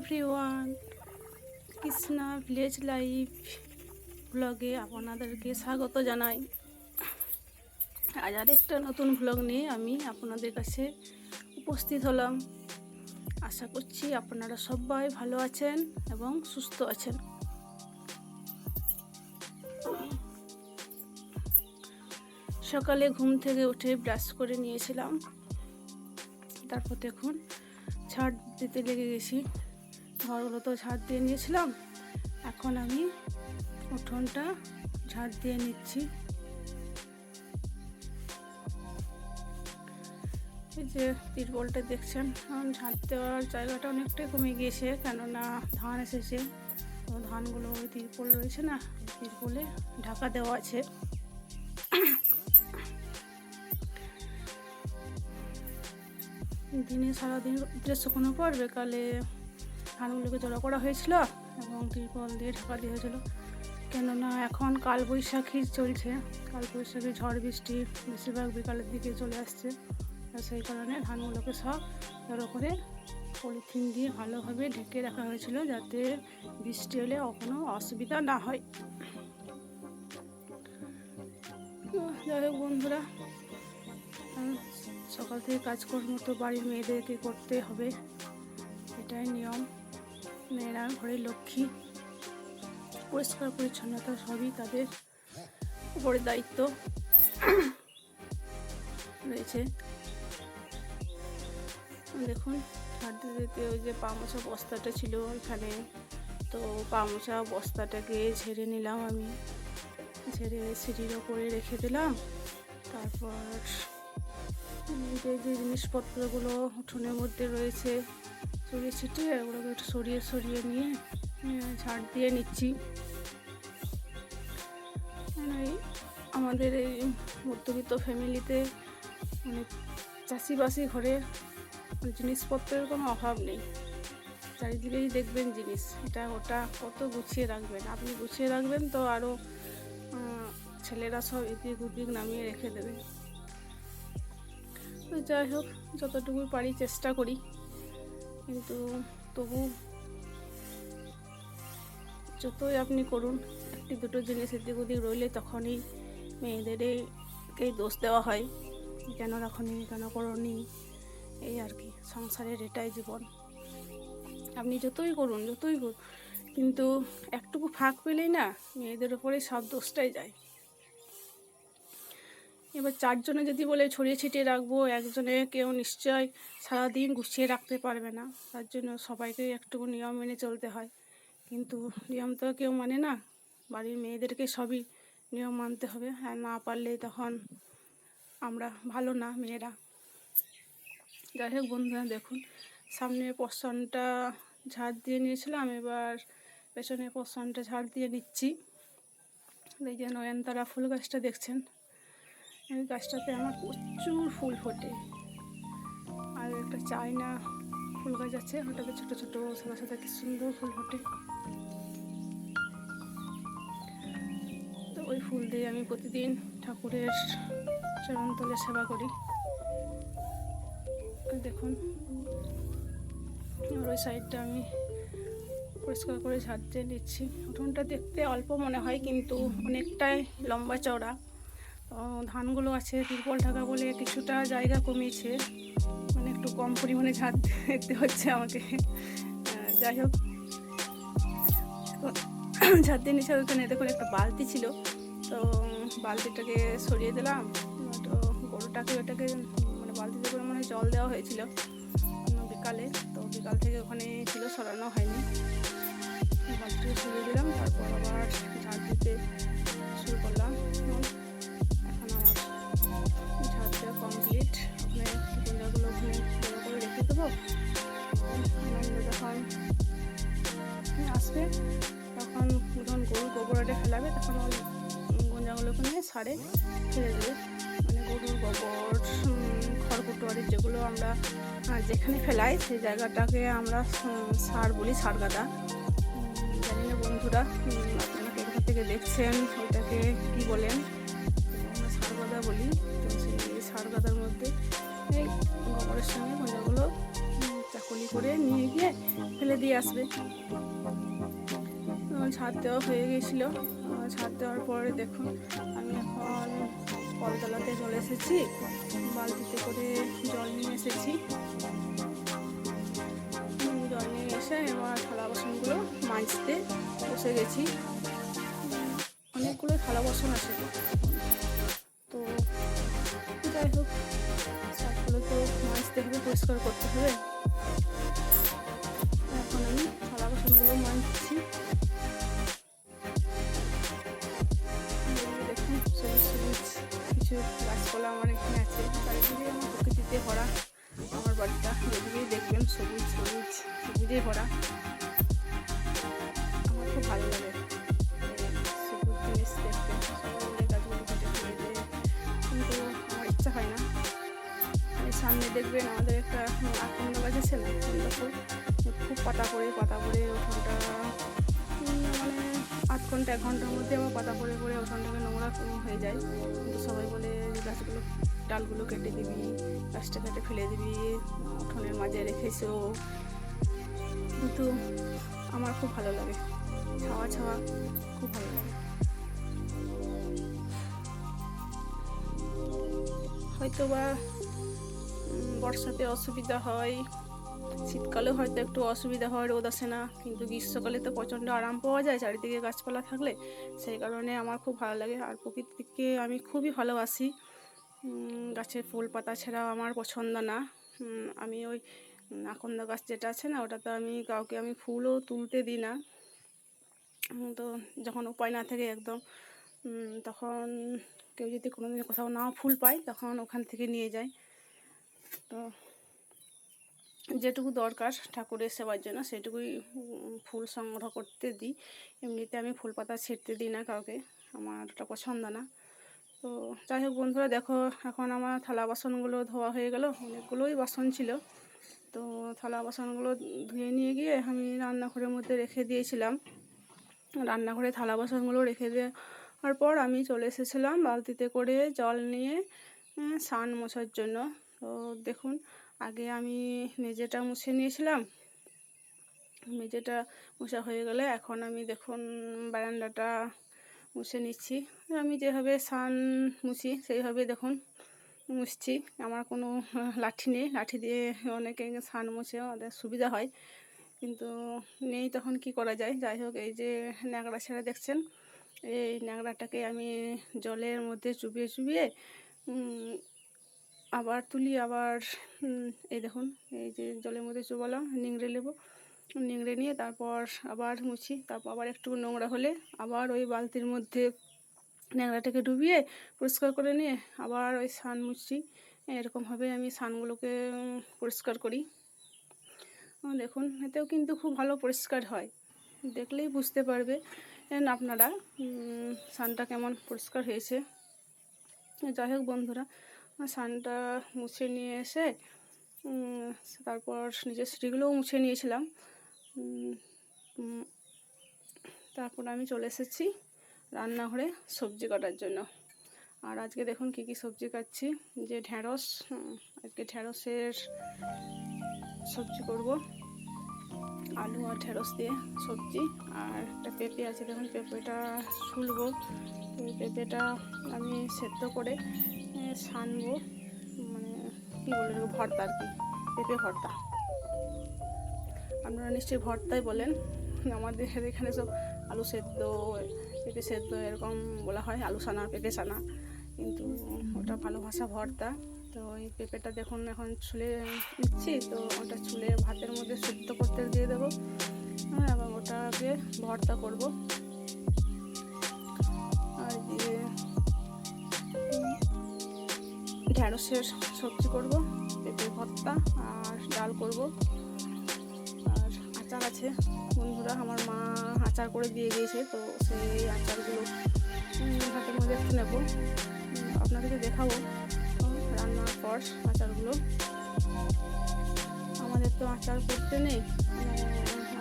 Everyone Krishna village life ব্লগে আপনাদেরকে স্বাগত জানাই। আজ আরেকটা নতুন ব্লগ নিয়ে আমি আপনাদের কাছে উপস্থিত হলাম। আশা করছি আপনারা সবাই ভালো আছেন এবং সুস্থ আছেন। সকালে ঘুম থেকে উঠে ব্রাশ করে নিয়েছিলাম। তারপর দেখুন ছাড় দিতে লেগে গেছি। ঘরগুলো তো ঝাড় দিয়ে নিয়েছিলাম এখন আমি উঠোনটা ঝাড় দিয়ে নিচ্ছি এই যে তিরপলটা দেখছেন এখন ঝাড় দেওয়ার জায়গাটা অনেকটাই কমে গিয়েছে কেননা ধান এসেছে তো ধানগুলো ওই তিরপল রয়েছে না তিরপলে ঢাকা দেওয়া আছে দিনে সারাদিন ড্রেস শুকনো পর বিকালে ধানগুলোকে জড়ো করা হয়েছিল এবং তিরপল দিয়ে ঢাকা দেওয়া হয়েছিল। কেননা এখন কাল বৈশাখী চলছে। কাল বৈশাখী ঝড় বৃষ্টি বেশিরভাগ বিকালের দিকে চলে আসছে। সেই কারণে ধানগুলোকে সব জড়ো করে পলিথিন দিয়ে ভালোভাবে ঢেকে রাখা হয়েছিল যাতে বৃষ্টি হলে কোনো অসুবিধা না হয়। যাই হোক বন্ধুরা সকাল থেকে কাজকর্ম তো বাড়ির মেয়েদেরকে করতে হবে? এটাই নিয়ম। মেয়েরা ঘরে লক্ষ্মী, পরিষ্কার পরিচ্ছন্নতা সবই তাদের উপরে দায়িত্ব রয়েছে। দেখুন হাঁটতে ওই যে পামোচা বস্তাটা ছিল ওইখানে। তো পামোচা বস্তাটাকে ঝেড়ে নিলাম আমি। ঝেড়ে সিঁড়ির ওপরে রেখে দিলাম। তারপর যে জিনিসপত্রগুলো উঠোনের মধ্যে রয়েছে ছড়িয়ে ছিটিয়ে ওগুলোকে একটু সরিয়ে সরিয়ে নিয়ে ঝাড় দিয়ে নিচ্ছি। মানে আমাদের এই মধ্যবিত্ত ফ্যামিলিতে মানে চাষিবাসি ঘরে মানে জিনিসপত্রের কোনো অভাব নেই। চারিদিকেই দেখবেন জিনিস, এটা ওটা কত গুছিয়ে রাখবেন। আপনি গুছিয়ে রাখবেন তো আরও ছেলেরা সব এদিক ওদিক নামিয়ে রেখে দেবে। তো যাই হোক, যতটুকু পারি চেষ্টা করি। কিন্তু তবু যতই আপনি করুন, একটি দুটো জিনিস এদিক ওদিক রইলে তখনই মেয়েদেরকেই দোষ দেওয়া হয়। কেন রাখনি, কেন করনি, এই আর কি, সংসারের এটাই জীবন। আপনি যতই করুন যতই করুন, কিন্তু একটুকু ফাঁক পেলেই না মেয়েদের ওপরে সব দোষটাই যায়। এবার চারজনে যদি বলে ছড়িয়ে ছিটিয়ে রাখব, একজনে কেউ নিশ্চয় সারাদিন গুছিয়ে রাখতে পারবে না। তার জন্য সবাইকে একটু নিয়ম মেনে চলতে হয়। কিন্তু নিয়ম তো কেউ মানে না। বাড়ির মেয়েদেরকে সবই নিয়ম মানতে হবে। আর না পারলে তখন আমরা ভালো না মেয়েরা। যাই হোক বন্ধুরা, দেখুন, সামনে পোর্শনটা ঝাড় দিয়ে নিয়েছিলাম। এবার পেছনে পোর্শনটা ঝাড় দিয়ে নিচ্ছি। এই যে নয়নতারা ফুল গাছটা দেখছেন? এই গাছটাতে আমার প্রচুর ফুল ফোটে। আর একটা চায়না ফুল গাছ আছে, ওটাতে ছোটো ছোটো, সাদা সাদা কি সুন্দর ফুল ফোটে। তো ওই ফুল দিয়ে আমি প্রতিদিন ঠাকুরের চরণতলে সেবা করি। দেখুন ওই সাইডটা আমি পরিষ্কার করে ঝাড় দিয়ে নিচ্ছি উঠোনটা দেখতে অল্প মনে হয়, কিন্তু অনেকটাই লম্বা চওড়া। ধানগুলো আছে, তিরপল ঢাকা বলে কিছুটা জায়গা কমিয়েছে। মানে একটু কম পরিমাণে ঝাড় দেখতে হচ্ছে আমাকে। যাই হোক। ঝাড় দিয়ে নিচে ওখানে দেখুন একটা বালতি ছিল। তো, বালতিটাকে সরিয়ে দিলাম। তো, গরুটাকে ওটাকে মানে বালতিতে করে মনে জল দেওয়া হয়েছিল। বিকালে। তো, বিকাল থেকে ওখানে ছিল, সরানো হয়নি। বালতিটাকে সরিয়ে দিলাম। তারপর আবার ঝাড় দিতে শুরু করলাম। ঝাড় দেওয়া কমপ্লিট ওখানে গুঁজাগুলো ওখানে জড়ো করে রেখে দেবো। যখন আসবে, তখন যখন গরু গোবরটা ফেলাবে, তখন গঞ্জাগুলো ওখানে সারে ফেলে দেবে। মানে গরুর গোবর খড়কুটোয়ারি যেগুলো আমরা যেখানে ফেলাই, সেই জায়গাটাকে আমরা সার বলি সার গাদা জানি না বন্ধুরা আপনারা কোথা থেকে দেখছেন ওইটাকে কী বলেন? আমরা সার বলি। সার মধ্যে। এই গোবরের সঙ্গে উম, চাকুলি করে নিয়ে গিয়ে ফেলে দিয়ে আসবে। ছাদ দেওয়া হয়ে গেছিল। ছাদ দেওয়ার পরে দেখুন আমি এখন কলতলাতে চলে এসেছি। বালতিতে করে জল নিয়ে এসেছি। জল নিয়ে এসে এবার থালা বাসনগুলো মাজতে বসে গেছি। অনেকগুলো থালা বাসন আছে। মাজতে পরিষ্কার করতে হবে। এখন আমি থালা বাসনগুলো এদিকে দেখুন, সবুজ সবুজ কিছু গাছপালা আমার এখানে আছে। চারিদিকে আমার প্রকৃতিতে ভরা। আমার বাড়িটা যেদিকেই দেখবেন সবুজ সবুজ সবুজে ভরা। আমার খুব ভালো লাগে। সামনে দেখবেন আমাদের একটা আকন্দ গাছ আছে না? আকন্দ ফুল খুব পাতা পড়ে পাতা পড়ে ওখানটা মানে আধ ঘণ্টা, এক ঘণ্টার মধ্যে আমার পাতা পড়ে পড়ে ওখানটাকে নোংরা হয়ে যায়। কিন্তু সবাই বলে গাছগুলো, ডালগুলো কেটে দিবি, গাছটা কেটে ফেলে দিবি, উঠোনের মাঝে রেখেছো। কিন্তু আমার খুব ভালো লাগে। ছাওয়া ছাওয়া খুব ভালো লাগে। হয়তো বা বর্ষাতে অসুবিধা হয় শীতকালে হয়তো একটু অসুবিধা হয়, রোদ আসে না, কিন্তু গ্রীষ্মকালে তো প্রচণ্ড আরাম পাওয়া যায় চারিদিকে গাছপালা থাকলে, সেই কারণে আমার খুব ভালো লাগে আর প্রকৃতিকে আমি খুবই ভালোবাসি। গাছের ফুল পাতা ছাড়াও আমার পছন্দ না। আমি ওই আকন্দ গাছ যেটা আছে না, ওটাতে আমি কাউকে আমি ফুলও তুলতে দিই না। তো যখন উপায় না থাকে একদম তখন কেউ যদি কোনোদিন কোথাও না ফুল পায়, তখন ওখান থেকে নিয়ে যায়। তো যেটুকু দরকার ঠাকুরের সেবার জন্য, সেটুকুই ফুল সংগ্রহ করতে দিই। এমনিতে আমি ফুল পাতা ছিঁড়তে দিই না কাউকে আমার ওটা পছন্দ না। তো যাই হোক বন্ধুরা, দেখো এখন আমার থালা বাসনগুলো ধোয়া হয়ে গেল, অনেকগুলোই বাসন ছিল। তো থালা বাসনগুলো ধুয়ে নিয়ে গিয়ে আমি রান্নাঘরের মধ্যে রেখে দিয়েছিলাম। রান্নাঘরে থালা বাসনগুলো রেখে দেওয়ার পর আমি চলে এসেছিলাম বালতিতে করে জল নিয়ে স্নান মোছার জন্য। তো দেখুন, আগে আমি মেঝেটা মুছে নিয়েছিলাম। মেঝেটা মোছা হয়ে গেলে এখন আমি দেখুন বারান্দাটা মুছে নিচ্ছি। আমি যেভাবে স্নান মুছি সেইভাবে দেখুন মুছছি। আমার কোনো লাঠি নেই। লাঠি দিয়ে অনেকে স্নান মুছে ওদের সুবিধা হয়। কিন্তু নেই তখন কি করা যায়? যাই হোক, এই যে ন্যাকড়া ছেড়ে দেখছেন? এই ন্যাকড়াটাকে আমি জলের মধ্যে চুবিয়ে চুবিয়ে আবার তুলি, আবার এই দেখুন, এই যে জলের মধ্যে চুবালাম নিংড়ে নেব। নিংড়ে নিয়ে তারপর আবার মুছি, তারপর আবার একটু নোংরা হলে আবার ওই বালতির মধ্যে ন্যাংরাটাকে ডুবিয়ে পরিষ্কার করে নিয়ে আবার ওই সান মুছি। এরকমভাবে আমি সানগুলোকে পরিষ্কার করি। দেখুন, এতেও কিন্তু খুব ভালো পরিষ্কার হয়। দেখলেই বুঝতে পারবে আপনারা সানটা কেমন পরিষ্কার হয়েছে। যাই হোক বন্ধুরা সানটা মুছে নিয়ে এসে তারপর নিজের সিঁড়িগুলোও মুছে নিয়েছিলাম। তারপর আমি চলে এসেছি রান্নাঘরে সবজি কাটার জন্য। আর আজকে দেখুন কি কি সবজি কাটছি। যে ঢ্যাঁড়স আজকে ঢ্যাঁড়সের সবজি করব। আলু আর ঢ্যাঁড়স দিয়ে সবজি। আর একটা পেঁপে আছে, দেখুন পেঁপেটা ছুলবো। পেঁপেটা আমি সেদ্ধ করে ছানবো মানে কী বলে ভর্তা আর কি, পেঁপে ভর্তা। আপনারা নিশ্চয়ই ভর্তাই বলেন। আমাদের এখানে সব আলু সেদ্ধ, পেঁপে সেদ্ধ এরকম বলা হয়, আলু সানা, পেঁপে সানা। কিন্তু ওটা ভালো ভাষা ভর্তা। তো এই পেঁপেটা দেখুন, এখন ছুলে নিচ্ছি, তো ওটা ছুলে ভাতের মধ্যে সেদ্ধ করতে দিয়ে দেবো। হ্যাঁ এবং ওটাকে ভর্তা করব। ঢ্যাঁড়সের সবজি করব, পেঁপে ভর্তা আর ডাল করব। আর আচার আছে। বন্ধুরা, আমার মা আচার করে দিয়ে গিয়েছে, তো সেই আচারগুলো হাতের মধ্যে একটু নেব। আপনাদেরকে দেখাবো রান্নার পর আচারগুলো। আমাদের তো আচার করতে নেই মানে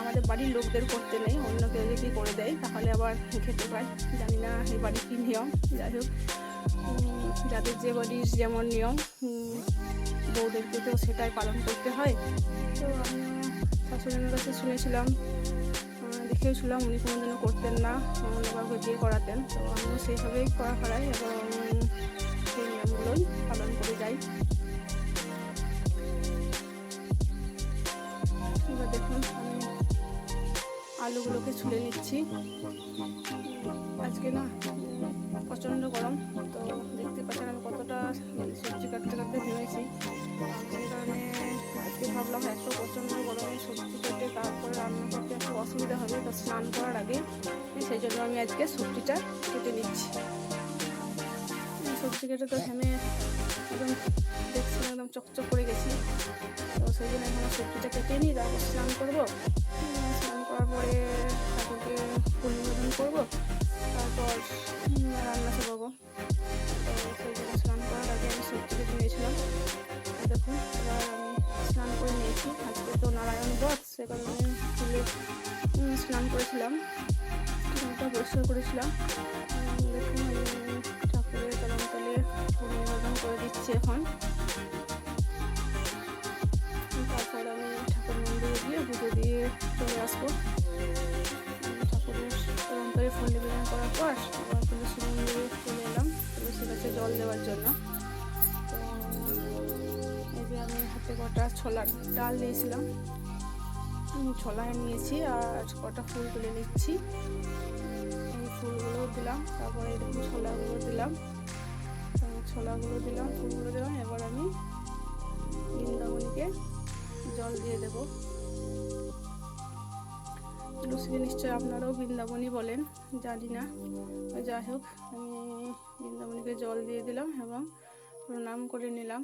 আমাদের বাড়ির লোকদের করতে নেই অন্য কেউ যদি করে দেয়, তাহলে আবার খেতে পাই জানি না এই বাড়ির কী নিয়ম, যাই হোক। যাদের যে বাড়ির যেমন নিয়ম বউদেরকে তো সেটাই পালন করতে হয়। তো আমি শাশুড়ির কাছে শুনেছিলাম দেখেও দেখেওছিলাম, উনি কোনো কোনোদিনও করতেন না বাবাকে বিয়ে করাতেন। তো আমিও সেইভাবেই করা করাই এবং সেই নিয়মগুলোই পালন করে যাই। এবার দেখুন, আমি আলুগুলোকে ছুলে নিচ্ছি। আজকে না প্রচণ্ড গরম, তো দেখতে পাচ্ছেন আমি কতটা সবজি কাটতে কাটতে ভেবেছি। সেই কারণে আজকে ভাবলাম এত প্রচণ্ড গরমে সবজি কেটে তারপরে রান্না করতে একটু অসুবিধা হবে, তো স্নান করার আগে। সেই জন্য আমি আজকে সবজিটা কেটে নিচ্ছি। সবজি কেটে তো ঘেমে একদম দেখছি একদম চকচক করে গেছি। তো সেই জন্য এখন সবজিটা কেটে নিই তারপর স্নান করব। স্নান করার পরে ঠাকুরকে নিবেদন করব। তারপর রান্না চাপাবো তো সেই স্নান করার আগে আমি সবজি কেটে নিয়েছিলাম। দেখুন, এবার আমি স্নান করে নিয়েছি। আজকে তো নারায়ণ ব্রত, সে কারণে ফুলে স্নান করেছিলাম। ওটা পরিষ্কার করেছিলাম। দেখুন ঠাকুরের কলম তলে ফুল নিবেদন করে দিচ্ছি এখন। তারপর আমি ঠাকুর মন্দিরে গিয়ে পুজো দিয়ে চলে আসব। নিবেদন করার পর আবার তুলসী মন্দিরে চলে এলাম তুলসী গাছে জল দেওয়ার জন্য। তো এই আমি হাতে কটা ছোলার ডাল দিয়েছিলাম। উম, ছোলায় নিয়েছি আর কটা ফুল তুলে নিচ্ছি। এই ফুলগুলো দিলাম তারপরে দেখুন ছোলাগুলো দিলাম। ছোলাগুলো দিলাম ফুলগুলো দিলাম এবার আমি বৃন্দাবনীকে জল দিয়ে দেব। তুলসীকে নিশ্চয়ই আপনারাও বৃন্দাবনী বলেন, জানি না। যাই হোক, আমি বৃন্দাবনীকে জল দিয়ে দিলাম এবং প্রণাম করে নিলাম।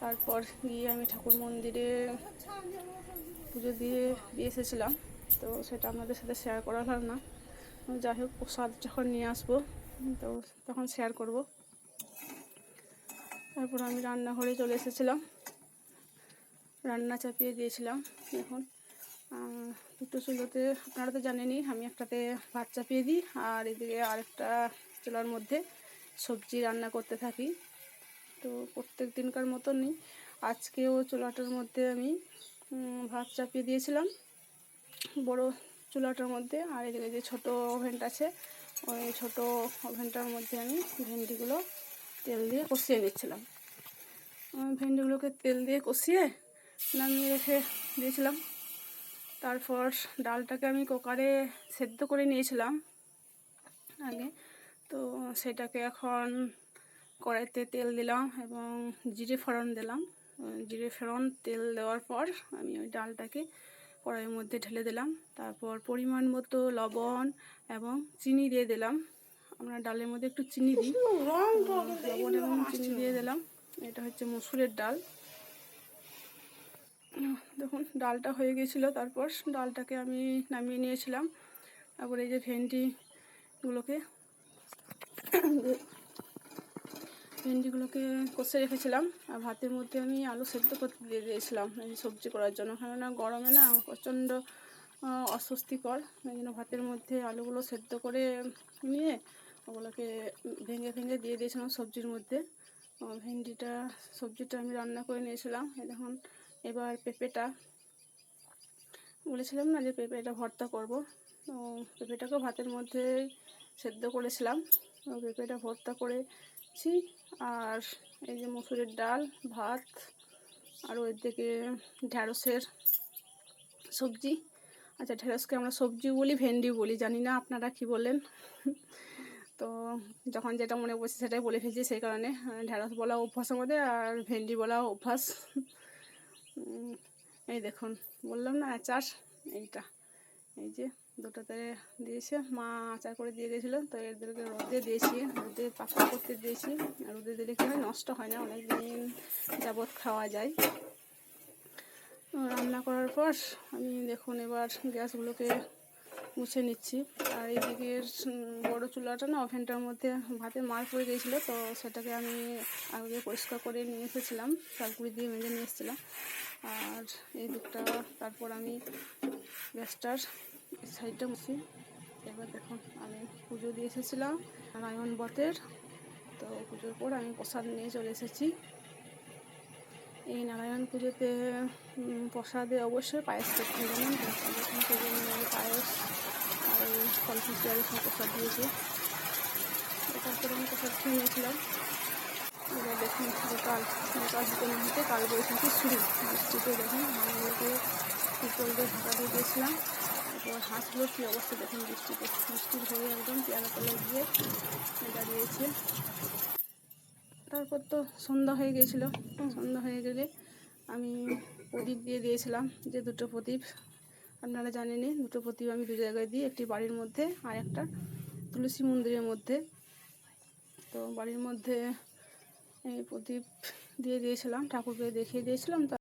তারপর গিয়ে আমি ঠাকুর মন্দিরে পুজো দিয়ে দিয়ে এসেছিলাম, তো সেটা আপনাদের সাথে শেয়ার করা হল না। যাই হোক, প্রসাদ যখন নিয়ে আসব, তো তখন শেয়ার করব। তারপর আমি রান্নাঘরে চলে এসেছিলাম। রান্না চাপিয়ে দিয়েছিলাম, এখন দুটো চুলোতে আপনারা তো জানেনই, আমি একটাতে ভাত চাপিয়ে দিই, আর এদিকে আরেকটা চুলার মধ্যে সবজি রান্না করতে থাকি। তো প্রত্যেক দিনকার মতনই আজকেও চুলাটার মধ্যে আমি ভাত চাপিয়ে দিয়েছিলাম। বড় চুলাটার মধ্যে, আর এদিকে যে ছোটো ওভেনটা আছে, ওই ছোটো ওভেনটার মধ্যে আমি ভেন্ডিগুলো তেল দিয়ে কষিয়ে নিচ্ছিলাম। ভেন্ডিগুলোকে তেল দিয়ে কষিয়ে নামিয়ে রেখে দিয়েছিলাম। তারপর ডালটাকে আমি কুকারে সেদ্ধ করে নিয়েছিলাম আগে। তো সেটাকে এখন কড়াইতে তেল দিলাম এবং জিরে ফোড়ন দিলাম। জিরে ফোড়ন তেল দেওয়ার পর আমি ওই ডালটাকে কড়াইয়ের মধ্যে ঢেলে দিলাম। তারপর পরিমাণ মতো লবণ এবং চিনি দিয়ে দিলাম। আমরা ডালের মধ্যে একটু চিনি দিই। লবণ এবং চিনি দিয়ে দিলাম। এটা হচ্ছে মসুরের ডাল। দেখুন ডালটা হয়ে গেছিল তারপর ডালটাকে আমি নামিয়ে নিয়েছিলাম। তারপর এই যে ভেন্ডিগুলোকে ভেন্ডিগুলোকে কষে রেখেছিলাম আর ভাতের মধ্যে আমি আলু সেদ্ধ করতে দিয়ে দিয়েছিলাম সবজি করার জন্য। কেননা গরমে না প্রচণ্ড অস্বস্তিকর। এই জন্য ভাতের মধ্যে আলুগুলো সেদ্ধ করে নিয়ে ওগুলোকে ভেঙে ভেঙে দিয়ে দিয়েছিলাম সবজির মধ্যে। ভেন্ডিটা, সবজিটা আমি রান্না করে নিয়েছিলাম। এই দেখুন এবার পেঁপেটা বলেছিলাম না যে পেঁপেটা ভর্তা করব। তো পেঁপেটাকেও ভাতের মধ্যে সেদ্ধ করেছিলাম। পেঁপেটা ভর্তা করেছি আর এই যে মসুরের ডাল, ভাত আর ওই দিকে ঢ্যাঁড়সের সবজি। আচ্ছা ঢ্যাঁড়সকে আমরা সবজি বলি, ভেন্ডি বলি, জানি না আপনারা কি বলেন। তো যখন যেটা মনে পড়ছে সেটাই বলে ফেলছি, সেই কারণে ঢ্যাঁড়স বলা অভ্যাস আমাদের আর ভেন্ডি বলা অভ্যাস। এই দেখুন, বললাম না আচার এইটা। এই যে দুটোতে দিয়েছে, মা আচার করে দিয়ে গেছিল, তো এদেরকে রোদে দিয়েছি, রোদে পাকা করতে দিয়েছি। রোদে দিলে কি হয়, নষ্ট হয় না অনেক দিন যাবৎ খাওয়া যায়। রান্না করার পর আমি দেখুন, এবার গ্যাসগুলোকে মুছে নিচ্ছি। আর এইদিকে বড় চুলাটা না, ওভেনটার মধ্যে ভাতে মার পড়ে গিয়েছিল তো সেটাকে আমি আগে পরিষ্কার করে নিয়ে এসেছিলাম শালকুড়ি দিয়ে মেজে নিয়ে এসেছিলাম। আর এই দিকটা তারপর আমি গ্যাসটার সাইডটা মুছি। এবার দেখুন আমি পুজো দিয়ে এসেছিলাম নারায়ণ বতের তো পুজোর পর আমি প্রসাদ নিয়ে চলে এসেছি। এই নারায়ণ পুজোতে প্রসাদে অবশ্যই পায়েস করতে আমি পায়েস আর এই ফল ফুচি আর প্রসাদ দিয়েছি। তারপরে আমি প্রসাদ খেয়ে নিয়েছিলাম। এবার দেখুন গোপাল গোপাল দিতে না হতে কাল বৈশাখী শুরু বৃষ্টিতে দেখুন হাঁসগুলোকে টিপল দিয়ে ঢাকা দিয়ে দিয়েছিলাম এরপর হাঁসগুলোর কী অবস্থা দেখুন বৃষ্টিতে বৃষ্টির হয়ে একদম পেয়ারা তলে গিয়ে দাঁড়িয়েছে তারপর তো সন্ধ্যা হয়ে গিয়েছিল। সন্ধ্যা হয়ে গেলে আমি প্রদীপ দিয়ে দিয়েছিলাম যে দুটো প্রদীপ। আপনারা জানেনই দুটো প্রদীপ আমি দু জায়গায় দিই, একটি বাড়ির মধ্যে আর একটা তুলসী মন্দিরের মধ্যে। তো বাড়ির মধ্যে এই প্রদীপ দিয়ে দিয়েছিলাম ঠাকুরকে দেখিয়ে দিয়েছিলাম তো